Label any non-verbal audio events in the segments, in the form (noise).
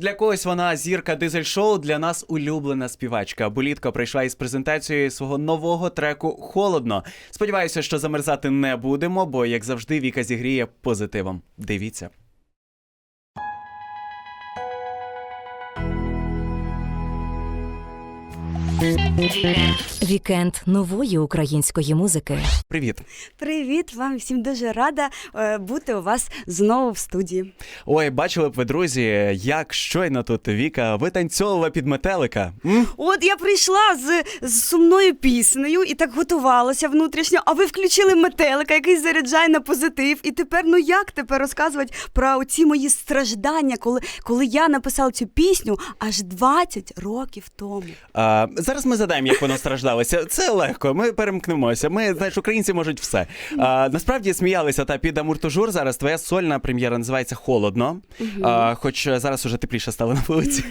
Для когось вона зірка дизель-шоу, для нас улюблена співачка. Болітка прийшла із презентацією свого нового треку Холодно. Сподіваюся, що замерзати не будемо, бо як завжди Віка зігріє позитивом. Дивіться. Вікенд нової української музики. Привіт. Привіт, вам всім дуже рада е, бути у вас знову в студії. Ой, бачили б ви, друзі, як щойно тут Віка витанцьовувала під метелика. М? От я прийшла з, з сумною піснею і так готувалася внутрішньо. А ви включили метелика, який заряджає на позитив. І тепер, ну як тепер розказувати про ці мої страждання, коли, коли я написала цю пісню аж 20 років тому. А, зараз ми задаємо, як воно страждалося. Це легко. Ми перемкнемося. Ми знаєш, українці можуть все. А, насправді сміялися та під амуртожур. Зараз твоя сольна прем'єра називається Холодно. А, хоч зараз уже тепліше стало на вулиці.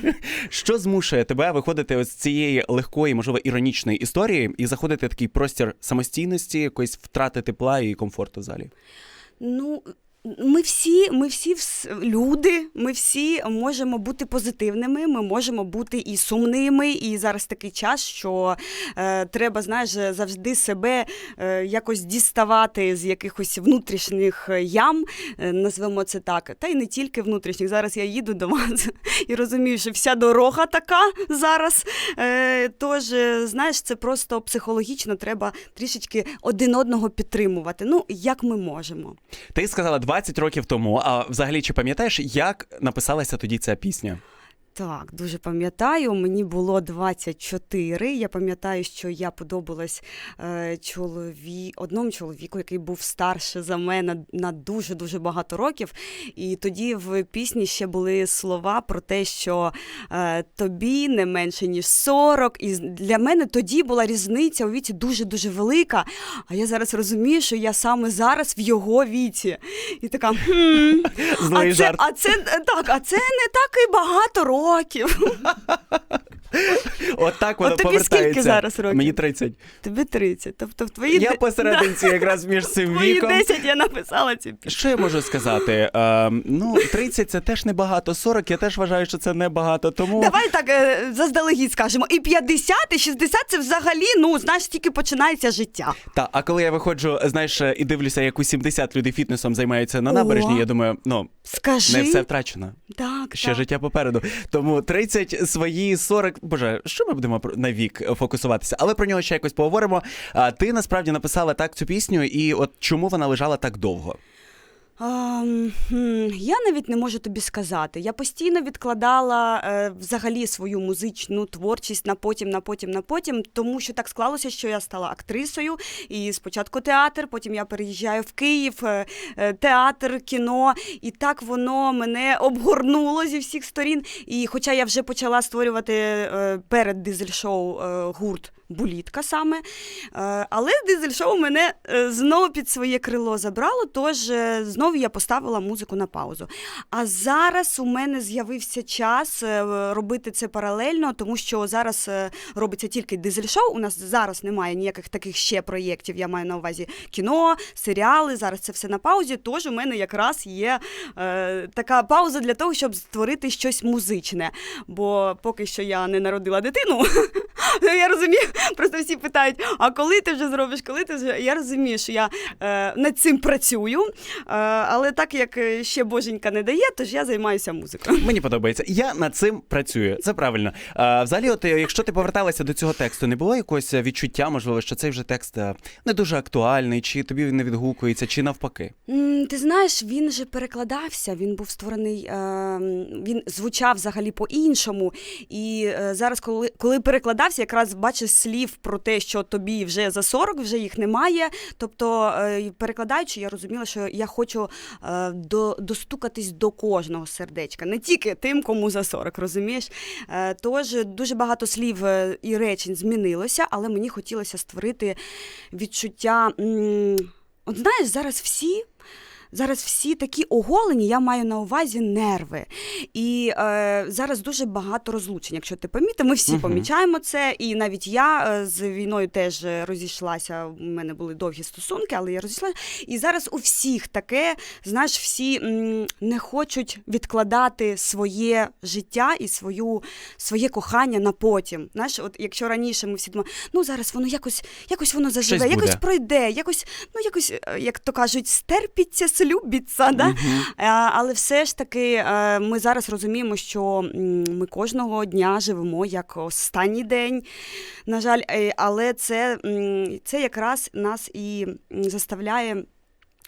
Що змушує тебе виходити ось з цієї легкої, можливо, іронічної історії і заходити в такий простір самостійності, якоїсь втрати тепла і комфорту в залі? Ну. Ми всі, ми всі люди, ми всі можемо бути позитивними, ми можемо бути і сумними. І зараз такий час, що е, треба, знаєш, завжди себе е, якось діставати з якихось внутрішніх ям, е, назвемо це так. Та й не тільки внутрішніх. Зараз я їду до вас і розумію, що вся дорога така зараз. Е, тож, е, знаєш, це просто психологічно треба трішечки один одного підтримувати. Ну, як ми можемо. Ти сказала 20 років тому. А взагалі, чи пам'ятаєш, як написалася тоді ця пісня? Так, дуже пам'ятаю. Мені було 24. Я пам'ятаю, що я подобалась е, чолові... одному чоловіку, який був старше за мене на дуже дуже багато років. І тоді в пісні ще були слова про те, що е, тобі не менше ніж 40. І для мене тоді була різниця у віці дуже дуже велика. А я зараз розумію, що я саме зараз в його віці. І така. Хм, (laughs) а це, а це так, а це не так і багато років. choque. (laughs) От так воно От тобі повертається. скільки зараз років? Мені 30. Тобі 30. Тобто в твої Я де- посерединці якраз між цим твої віком. 10 я написала цю пісню. Що я можу сказати? Е, ну, 30 це теж небагато, 40 я теж вважаю, що це небагато. Тому Давай так е, заздалегідь скажемо. І 50, і 60 це взагалі, ну, знаєш, тільки починається життя. та, а коли я виходжу, знаєш, і дивлюся, як у 70 людей фітнесом займаються на О. набережні, я думаю, ну Скажи. не все втрачено. Так, Ще так. життя попереду. Тому 30, свої 40, боже, що ми будемо на вік е, фокусуватися? Але про нього ще якось поговоримо. А ти насправді написала так цю пісню, і от чому вона лежала так довго? Я навіть не можу тобі сказати. Я постійно відкладала е, взагалі свою музичну творчість на потім, на потім, на потім, тому що так склалося, що я стала актрисою. І спочатку театр, потім я переїжджаю в Київ, е, е, театр, кіно. І так воно мене обгорнуло зі всіх сторін. І хоча я вже почала створювати е, перед дизель-шоу е, гурт. Булітка саме. Е, Але дизель-шоу мене е, знову під своє крило забрало, тож е, знову я поставила музику на паузу. А зараз у мене з'явився час робити це паралельно, тому що зараз робиться тільки дизель-шоу. У нас зараз немає ніяких таких ще проєктів. Я маю на увазі кіно, серіали. Зараз це все на паузі. Тож у мене якраз є така пауза для того, щоб створити щось музичне. Бо поки що я не народила дитину, (laughs) я розумію, (laughs) просто всі питають: а коли ти вже зробиш, коли ти вже. Я розумію, що я е, над цим працюю, е, але так як е, ще боженька не дає, тож я займаюся музикою. (laughs) Мені подобається. Я над цим працюю. Це правильно. А, взагалі, от е, якщо ти поверталася до цього тексту, не було якогось е, відчуття, можливо, що цей вже текст е, не дуже актуальний, чи тобі він не відгукується, чи навпаки? М, Ти знаєш, він же перекладався, він був створений, е, він звучав взагалі по-іншому. І е, зараз, коли, коли перекладався, якраз бачиш слів про те, що тобі вже за 40, вже їх немає. Тобто, е, перекладаючи, я розуміла, що я хочу е, до, достукатись до кожного сердечка, не тільки тим, кому за 40, розумієш? Е, тож дуже багато слів і речень змінилося, але мені хотілося створити відчуття. От знаєш, зараз всі зараз всі такі оголені, я маю на увазі нерви. І е, зараз дуже багато розлучень. Якщо ти помітив, ми всі Мгм. помічаємо це. І навіть я е, з війною теж розійшлася. У мене були довгі стосунки, але я розійшлася. І зараз у всіх таке, знаєш, всі м, не хочуть відкладати своє життя і свою, своє кохання на потім. Знаєш, от якщо раніше ми всі думали, ну зараз воно якось, якось воно заживе, якось пройде, якось, ну якось, е, як то кажуть, стерпіться, слюбіться. Да? Мгм. А, але все ж таки е, ми зараз розуміємо, що ми кожного дня живемо як останній день. На жаль, Е, але це, це якраз нас і заставляє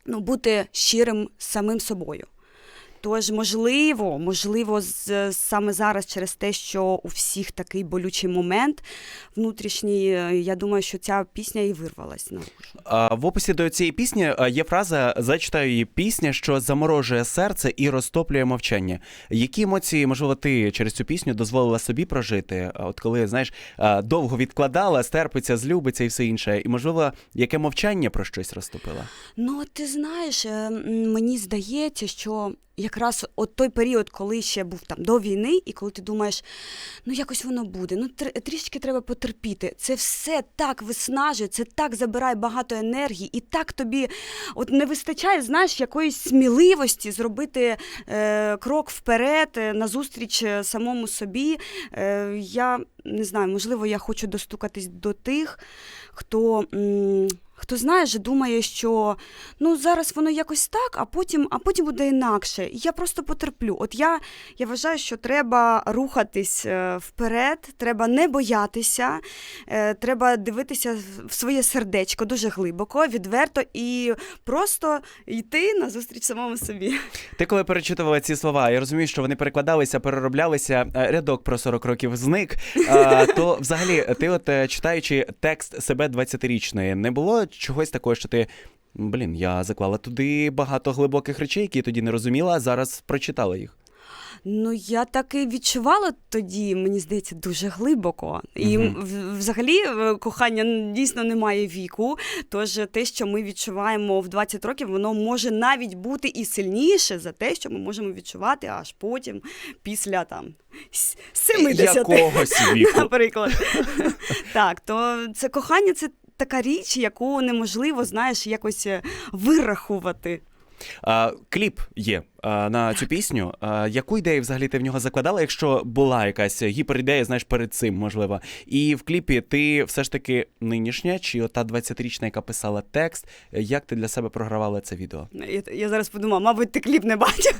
ну, бути щирим самим собою. Тож, можливо, можливо, з, саме зараз через те, що у всіх такий болючий момент внутрішній, е, я думаю, що ця пісня і вирвалась. А, В описі до цієї пісні є фраза, зачитаю її пісня, що заморожує серце і розтоплює мовчання. Які емоції, можливо, ти через цю пісню дозволила собі прожити? От коли знаєш, довго відкладала, стерпиться, злюбиться і все інше. І можливо, яке мовчання про щось розтопила? Ну, ти знаєш, е, мені здається, що якраз от той період, коли ще був там до війни, і коли ти думаєш, ну якось воно буде, ну тр- трішки треба потерпіти. Це все так виснажує, це так забирає багато енергії, і так тобі от не вистачає, знаєш, якоїсь сміливості зробити е, крок вперед, е, назустріч е, самому собі. Е, я не знаю, можливо, я хочу достукатись до тих, хто. м, Хто знає, знаєш, думає, що ну зараз воно якось так, а потім, а потім буде інакше. І Я просто потерплю. От я, я вважаю, що треба рухатись е, вперед, треба не боятися, е, треба дивитися в- своє сердечко дуже глибоко, відверто і просто йти на зустріч самому собі. Ти коли перечитувала ці слова, я розумію, що вони перекладалися, перероблялися. е, Рядок про 40 років зник. То взагалі, ти, от читаючи текст себе 20-річної, не було чогось такого, що ти. Блін, я заклала туди багато глибоких речей, які я тоді не розуміла, а зараз прочитала їх. Ну, я так і відчувала тоді, мені здається, дуже глибоко. І в- взагалі е, кохання дійсно не має віку. Тож те, що ми відчуваємо в 20 років, воно може навіть бути і сильніше за те, що ми можемо відчувати аж потім, після там с- 70. Якогось віку. (laughs) Наприклад. так, то це кохання це така річ, яку неможливо, знаєш, якось е, вирахувати. А, кліп є а, на цю пісню. А, яку ідею взагалі ти в нього закладала, якщо була якась гіперідея, знаєш, перед цим, можливо. І в кліпі ти все ж таки нинішня, чи ота 20-річна, яка писала текст, як ти для себе програвала це відео? Я, я зараз подумала, мабуть, ти кліп не бачив.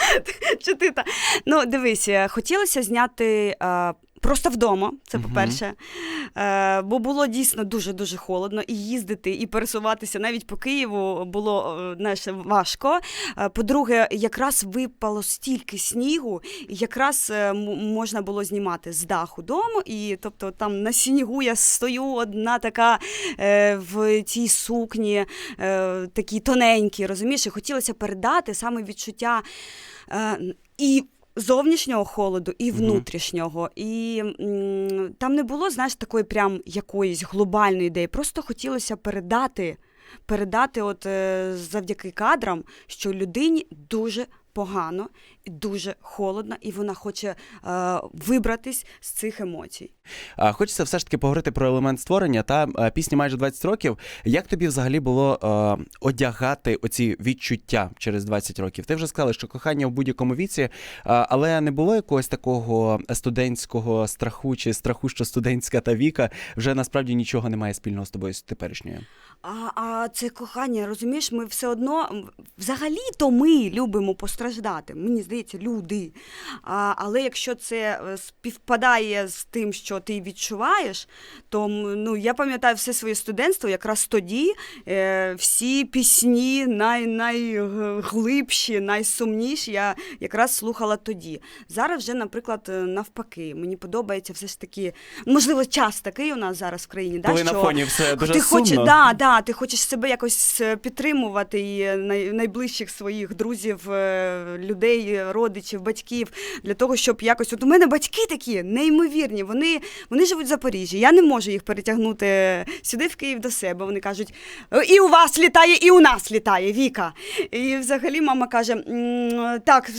(laughs) Чи ти та? Ну, дивись, е, хотілося зняти. Просто вдома, це по-перше. Е, бо було дійсно дуже-дуже холодно, і їздити, і пересуватися навіть по Києву було е, знаєш, важко. Е, по-друге, якраз випало стільки снігу, і якраз е, можна було знімати з даху дому. І тобто там на снігу я стою одна така е, в цій сукні, е, такі тоненькі, розумієш, і хотілося передати саме відчуття е, і. Зовнішнього холоду і внутрішнього. І м, там не було, знаєш, такої прям якоїсь глобальної ідеї. Просто хотілося передати, передати, от е, завдяки кадрам, що людині дуже погано, дуже холодно, і вона хоче е, вибратись з цих емоцій. Хочеться все ж таки поговорити про елемент створення та пісні майже 20 років. Як тобі взагалі було а, одягати оці відчуття через 20 років? Ти вже сказала, що кохання в будь-якому віці, а, але не було якогось такого студентського страху чи страху, що студентська та віка вже насправді нічого не має спільного з тобою з теперішньою. А, а це кохання, розумієш, ми все одно взагалі-то ми любимо постраждати. Мені здається, люди. А, але якщо це е, співпадає з тим, що ти відчуваєш, то ну, я пам'ятаю все своє студентство, якраз тоді е, всі пісні най, найглибші, найсумніші я якраз слухала тоді. Зараз вже, наприклад, е, навпаки, мені подобається все ж таки, можливо, час такий у нас зараз в країні. Да, на що фоні все дуже ти сумно. хочеш, да, да, ти хочеш себе якось е, підтримувати і найближчих своїх друзів, е, людей родичів, батьків для того, щоб якось. От у мене батьки такі неймовірні. Вони, вони живуть в Запоріжжі. Я не можу їх перетягнути сюди в Київ до себе. Вони кажуть, «Е, і у вас літає, і у нас літає Віка. І взагалі мама каже: так,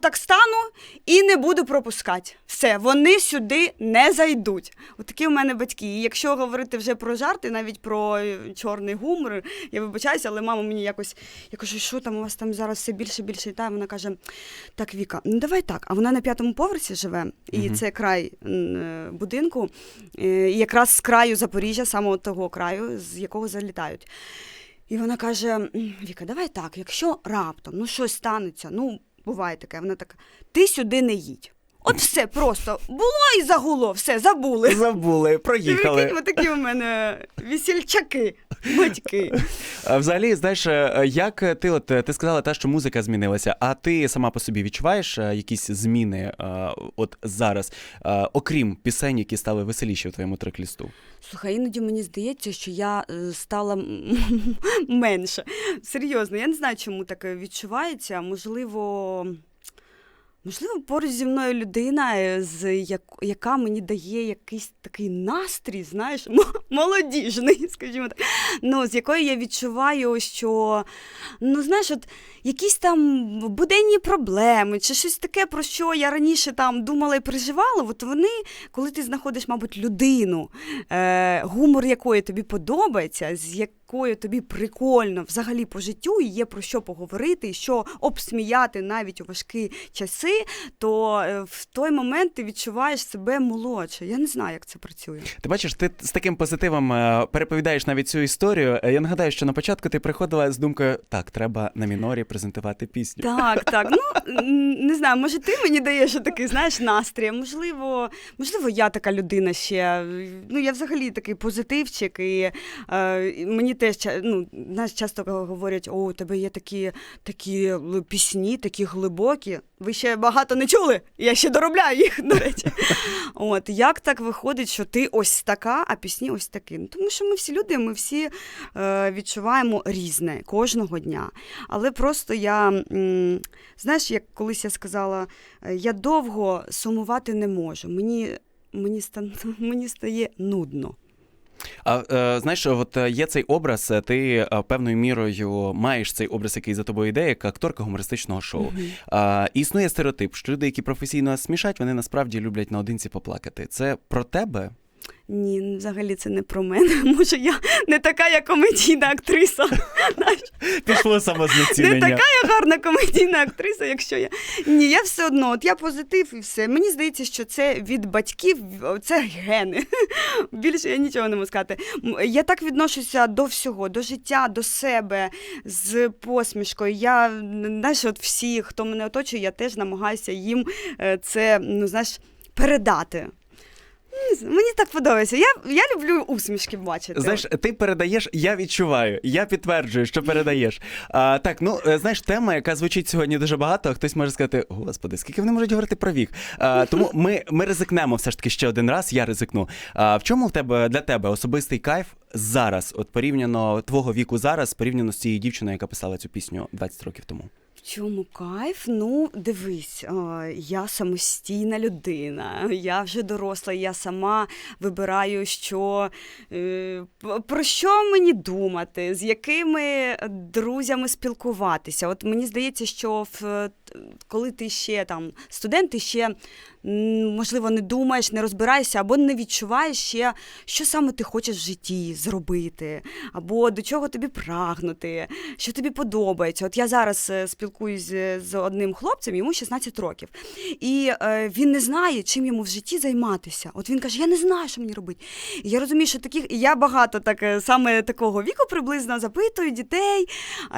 так стану і не буду пропускати. Все, вони сюди не зайдуть. От такі у мене батьки. І якщо говорити вже про жарти, навіть про е, чорний гумор, я вибачаюся, але мама мені якось я кажу, що там у вас там зараз все більше більше літає. Вона каже: Так, Віка, ну давай так. А вона на п'ятому поверсі живе, і Мгм. це край е, будинку, е, і якраз з краю Запоріжжя, саме от того краю, з якого залітають. І вона каже: Віка, давай так, якщо раптом ну щось станеться, ну буває таке, вона така, ти сюди не їдь. От все просто було і загуло, все, забули. Забули, проїхали. Прикинь, Отакі у мене весільчаки, батьки. А Взагалі, знаєш, е, як ти от ти сказала те, що музика змінилася, а ти сама по собі відчуваєш е, якісь зміни е, от зараз, окрім пісень, які стали веселіші у твоєму трек-лісту? Слухай, іноді мені здається, що я стала менше. Серйозно, я не знаю, чому таке відчувається. Можливо. Можливо, поруч зі мною людина, е, з як, яка мені дає якийсь такий настрій, знаєш, (laughs) молодіжний, (laughs) скажімо так. Ну, з якою я відчуваю, що ну, знаєш, от якісь там буденні проблеми, чи щось таке, про що я раніше там думала і переживала, от вони, коли ти знаходиш, мабуть, людину, е, гумор якої тобі подобається, з якою тобі прикольно взагалі по життю, і є про що поговорити, і що обсміяти навіть у важкі часи, то е, в той момент ти відчуваєш себе молодше. Я не знаю, як це працює. Ти бачиш, ти з таким позитивом е, переповідаєш навіть цю історію. Е, Я нагадаю, що на початку ти приходила з думкою: так, треба на мінорі презентувати пісню. Так, так. Ну (laughs) не знаю, може, ти мені даєш такий, знаєш, настрій. Можливо, можливо, я така людина ще. Ну, я взагалі такий позитивчик, і е, мені теж ну, знаєш, часто говорять: о, у тебе є такі, такі пісні, такі глибокі. Ви ще багато не чули. Я ще доробляю їх, (laughs) до речі. От як так виходить, що ти ось така, а пісні ось такі? Тому що ми всі люди, ми всі е, відчуваємо різне кожного дня. Але просто я, м, знаєш, як колись я сказала, е, я довго сумувати не можу. Мені, мені, стан, (laughs) мені стає нудно. А е, знаєш, от е, є цей образ, е, ти певною мірою маєш цей образ, який за тобою йде, як акторка гумористичного шоу. А, існує стереотип, що люди, які професійно смішать, вони насправді люблять наодинці поплакати. Це про тебе? Ні, взагалі це не про мене. (laughs) Може, я не така, як комедійна актриса. (laughs) Пішло не така я гарна комедійна актриса, якщо я. Ні, я все одно, от я позитив і все. Мені здається, що це від батьків, це гени. (laughs) Більше я нічого не можу сказати. Я так відношуся до всього, до життя, до себе з посмішкою. Я, знаєш, от всі, хто мене оточує, я теж намагаюся їм е, це, ну, знаєш, передати. Знаю, Мені так подобається. Я, я люблю усмішки бачити. Знаєш, ти передаєш, я відчуваю, я підтверджую, що передаєш. А, так, ну е, знаєш, тема, яка звучить сьогодні дуже багато. Хтось може сказати: Господи, скільки вони можуть говорити про вік? А, тому ми, ми ризикнемо все ж таки ще один раз. Я ризикну. А в чому в тебе для тебе особистий кайф зараз? От порівняно твого віку зараз, порівняно з цією дівчиною, яка писала цю пісню 20 років тому. Чому кайф? Ну, дивись, я самостійна людина, я вже доросла, я сама вибираю, що е, про що мені думати, з якими друзями спілкуватися. От мені здається, що в, коли ти ще там студент, ти ще можливо не думаєш, не розбираєшся або не відчуваєш ще, що саме ти хочеш в житті зробити, або до чого тобі прагнути, що тобі подобається. От я зараз е, спілкуюсь з, з одним хлопцем, йому 16 років, і е, він не знає, чим йому в житті займатися. От він каже: Я не знаю, що мені робити. І я розумію, що таких і я багато так е, саме такого віку приблизно запитую дітей,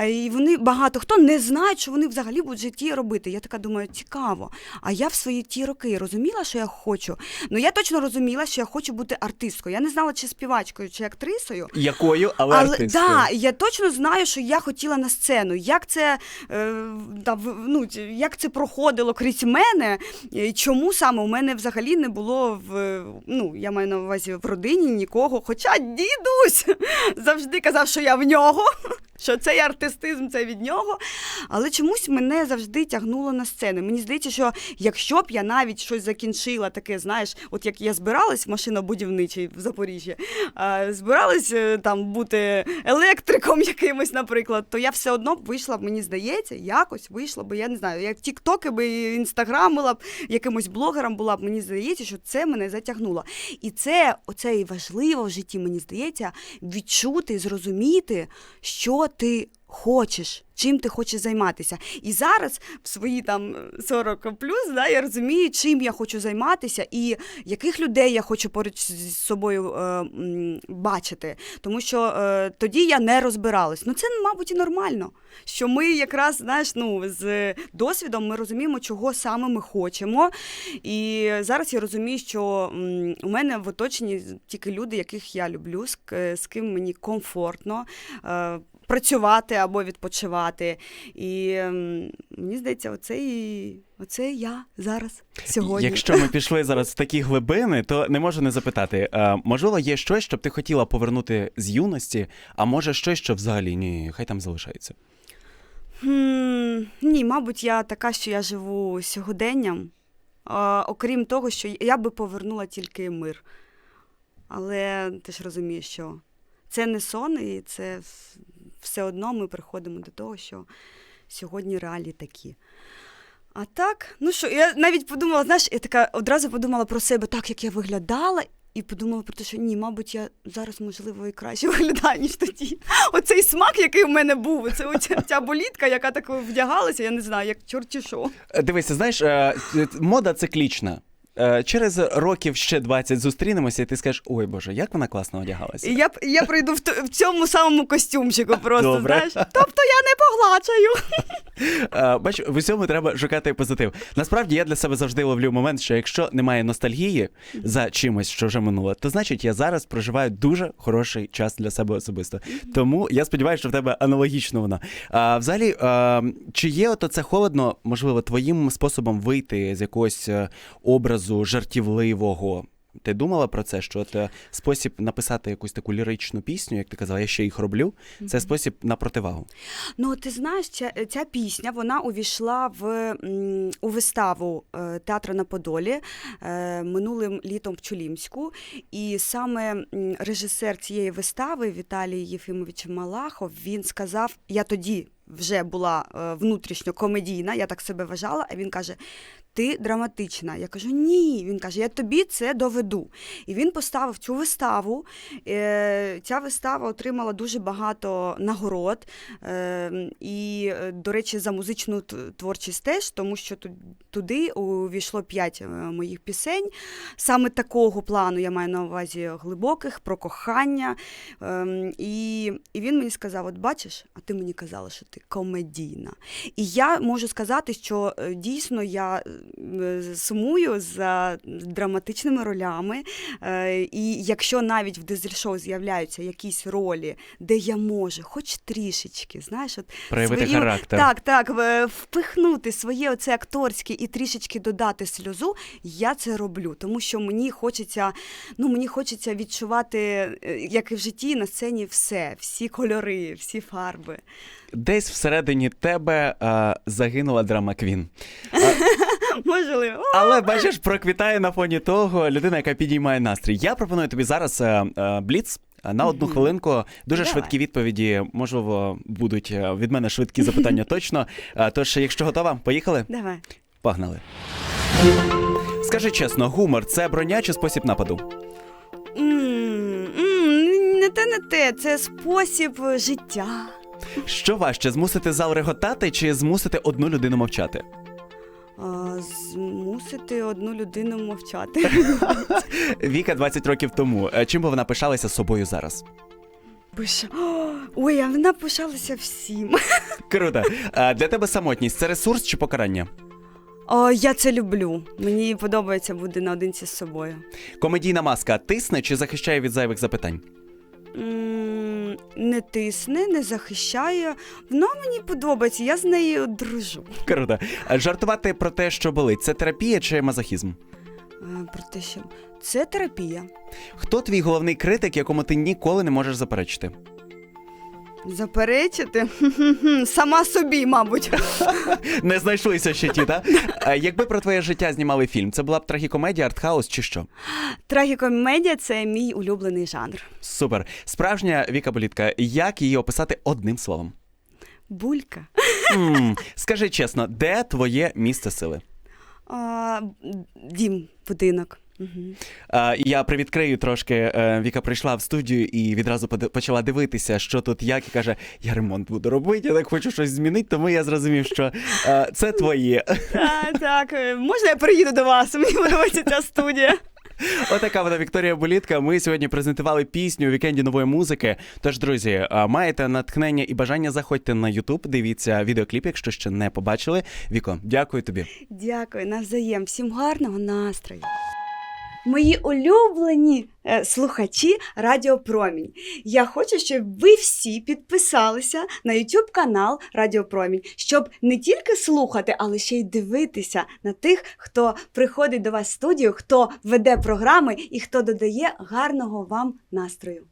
і вони багато хто не знають, що вони взагалі будуть в житті робити. Я така думаю, цікаво. А я в свої ті роки розуміла, що я хочу. Ну я точно розуміла, що я хочу бути артисткою. Я не знала, чи співачкою, чи актрисою. Якою, але, Але артисткою. да, я точно знаю, що я хотіла на сцену. Як це е, да, ну, як це проходило крізь мене? Чому саме у мене взагалі не було в ну я маю на увазі в родині нікого. Хоча дідусь (laughs) завжди казав, що я в нього. Що цей артистизм це від нього. Але чомусь мене завжди тягнуло на сцену. Мені здається, що якщо б я навіть щось закінчила, таке, знаєш, от як я збиралась в машинобудівничій в Запоріжжі, збиралась е, там бути електриком (laughs) якимось, наприклад, то я все одно б вийшла мені здається, якось вийшла б, я не знаю, як тіктоки би інстаграмила б, якимось блогером була б, мені здається, що це мене затягнуло. І це оце і важливо в житті, мені здається, відчути, зрозуміти, що ти хочеш, чим ти хочеш займатися. І зараз, в свої там 40 плюс, да, я розумію, чим я хочу займатися і яких людей я хочу поруч з собою е, бачити. Тому що е, тоді я не розбиралась. Ну це, мабуть, і нормально. Що ми якраз знаєш, ну, з досвідом ми розуміємо, чого саме ми хочемо. І зараз я розумію, що у мене в оточенні тільки люди, яких я люблю, з ким мені комфортно. Працювати або відпочивати. І ем, мені здається, оце і оце я зараз сьогодні. Якщо ми пішли зараз в такі глибини, то не можу не запитати. е, можливо, є щось, що б ти хотіла повернути з юності, а може щось, що взагалі ні, хай там залишається. Хм, ні, мабуть, я така, що я живу сьогоденням. Окрім того, що я би повернула тільки мир. Але ти ж розумієш, що це не сон, і це все одно ми приходимо до того, що сьогодні реалії такі. А так, ну що, я навіть подумала, знаєш, я така одразу подумала про себе так, як я виглядала, і подумала про те, що ні, мабуть, я зараз, можливо, і краще (laughs) виглядаю, ніж тоді. Оцей смак, який в мене був, оце оця ця болітка, яка так вдягалася, я не знаю, як чорті що. Е, Дивися, знаєш, е, мода циклічна. Е, Через років ще 20 зустрінемося, і ти скажеш, ой Боже, як вона класно одягалася. Я, я прийду в, в цьому самому костюмчику просто, Добре. знаєш. Тобто я не погладшаю. (laughs) Е, Бач, в усьому треба шукати позитив. Насправді я для себе завжди ловлю момент, що якщо немає ностальгії за чимось, що вже минуло, то значить я зараз проживаю дуже хороший час для себе особисто. Тому я сподіваюся, що в тебе аналогічно воно. А, взагалі, е, чи є ото це холодно, можливо, твоїм способом вийти з якогось е, образу жартівливого? Ти думала про це, що от е, спосіб написати якусь таку ліричну пісню, як ти казала, я ще їх роблю, це спосіб на противагу. Ну, ти знаєш, ця, ця пісня вона увійшла в у виставу е, театру на Подолі е, минулим літом в Чулімську. І саме режисер цієї вистави Віталій Єфімович Малахов він сказав: я тоді вже була е, внутрішньо комедійна, я так себе вважала. А він каже: Ти драматична. Я кажу, ні. Він каже, я тобі це доведу. І він поставив цю виставу. Е, Ця вистава отримала дуже багато нагород. Е, І, до речі, за музичну творчість теж, тому що туди увійшло п'ять моїх пісень. Саме такого плану я маю на увазі глибоких, про кохання. Ем, і він мені сказав: от бачиш, а ти мені казала, що ти комедійна. І я можу сказати, що е, дійсно я е, сумую за драматичними ролями. Е, І якщо навіть в дизель-шоу з'являються якісь ролі, де я можу, хоч трішечки, знаєш, от Проявити свою- характер. Так, так, впихнути своє оце акторське і трішечки додати сльозу, я це роблю, тому що мені хочеться, ну мені хочеться відчувати, як і в житті на сцені, все, всі кольори, всі фарби. Десь всередині тебе е, загинула драма Квін. Можливо. Але бачиш, проквітає на фоні того людина, яка підіймає настрій. Я пропоную тобі зараз е, е, бліц. е, На одну хвилинку дуже Давай. швидкі відповіді, можливо, будуть е, від мене швидкі запитання (laughs) точно. Тож, якщо готова, поїхали? Давай. Погнали. Скажи чесно, гумор це броня чи спосіб нападу? М, Не те, не те, це спосіб життя. Що важче, змусити зал реготати чи змусити одну людину мовчати? А, Змусити одну людину мовчати. (laughs) Віка 20 років тому. Е, Чим би вона пишалася собою зараз? Пише. (gasps) Ой, а вона пишалася всім. (laughs) Круто. Е, Для тебе самотність це ресурс чи покарання? О, я це люблю. Мені подобається бути наодинці з собою. Комедійна маска тисне чи захищає від зайвих запитань? М, Не тисне, не захищає. Вона мені подобається, я з нею дружу. Круто. Жартувати про те, що болить, це терапія чи мазохізм? Е, Про те, що це терапія. Хто твій головний критик, якому ти ніколи не можеш заперечити? Заперечити? (laughs) Сама собі, мабуть. (laughs) Не знайшлися ще ті, та? Якби про твоє життя знімали фільм, це була б трагікомедія, артхаус чи що? Трагікомедія це мій улюблений жанр. Супер. Справжня Віка Болітка, як її описати одним словом? Булька. М, (laughs) Скажи чесно, де твоє місце сили? А, дім, будинок. Угу. А, і я привідкрию трошки. е, Віка прийшла в студію і відразу почала дивитися, що тут як, і каже: я ремонт буду робити, я так хочу щось змінити, тому я зрозумів, що е, це твоє. Так, так. е, Можна я приїду до вас? Мені подобається ця студія. Отака вона Вікторія Болітка. Ми сьогодні презентували пісню у вікенді нової музики. Тож, друзі, маєте натхнення і бажання, заходьте на Ютуб, дивіться відеокліп, якщо ще не побачили. Віко, дякую тобі. Дякую, навзаєм. Всім гарного настрою. Мої улюблені е, слухачі Радіо Промінь. Я хочу, щоб ви всі підписалися на YouTube канал Радіо Промінь, щоб не тільки слухати, але ще й дивитися на тих, хто приходить до вас в студію, хто веде програми і хто додає гарного вам настрою.